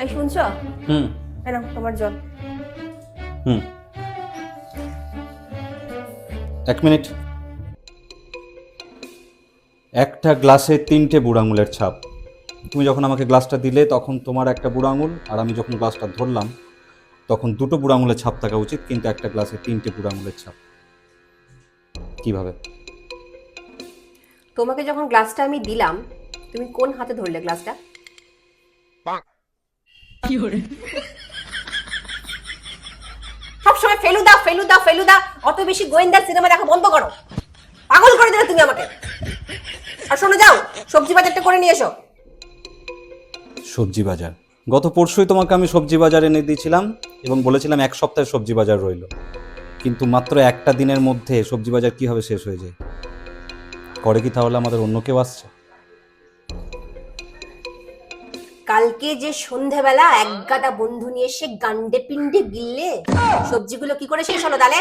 এই শুনছো? হুম। নাও তোমার জল। হুম। এক মিনিট। একটা গ্লাসে তিনটে বুড়ো আঙুলের ছাপ। তুমি যখন আমাকে গ্লাসটা দিলে তখন তোমার একটা বুড়ো আঙুল আর আমি যখন গ্লাসটা ধরলাম তখন দুটো বুড়ো আঙুলের ছাপ থাকা উচিত কিন্তু একটা গ্লাসে তিনটে বুড়ো আঙুলের ছাপ। কীভাবে? তোমাকে যখন গ্লাসটা আমি দিলাম তুমি কোন হাতে ধরলে গ্লাসটা? সবসময় ফেলুদা ফেলুদা ফেলুদা অত বেশি গোয়েন্দার সিনেমা দেখা বন্ধ করো। পাগল করে দিলে তুমি আমাকে। আর শোনো যাও সবজি বাজারটা করে নিয়ে এসো। সবজি বাজার। গত পরশুই তোমাকে আমি সবজি বাজার এনে দিয়েছিলাম এবং বলেছিলাম এক সপ্তাহে সবজি বাজার রইল। কিন্তু মাত্র একটা দিনের মধ্যে সবজি বাজার কীভাবে শেষ হয়ে যায়? করে কি তাহলে আমাদের অন্য কেউ আসছে? কালকে যে সন্ধেবেলা এক গাদা বন্ধু নিয়ে এসে গান্ডে পিন্ডে গিললে সবজিগুলো কি করে শেষ হলো তাহলে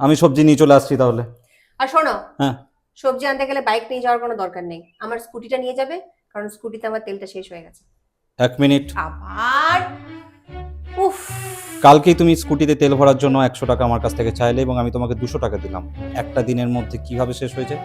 আমি সবজি নিয়ে চলে আসছি তাহলে। আর শোনো হ্যাঁ। সবজি আনতে গেলে বাইক নিয়ে যাওয়ার কোনো দরকার নেই। আমার স্কুটিটা নিয়ে যাবে কারণ স্কুটিতে আমার তেলটা শেষ হয়ে গেছে। এক মিনিট। আবার? উফ। কালকেই তুমি স্কুটিতে তেল ভরার জন্য একশো টাকা আমার কাছ থেকে চাইলে এবং আমি তোমাকে দুশো টাকা দিলাম। একটা দিনের মধ্যে কীভাবে শেষ হয়েছে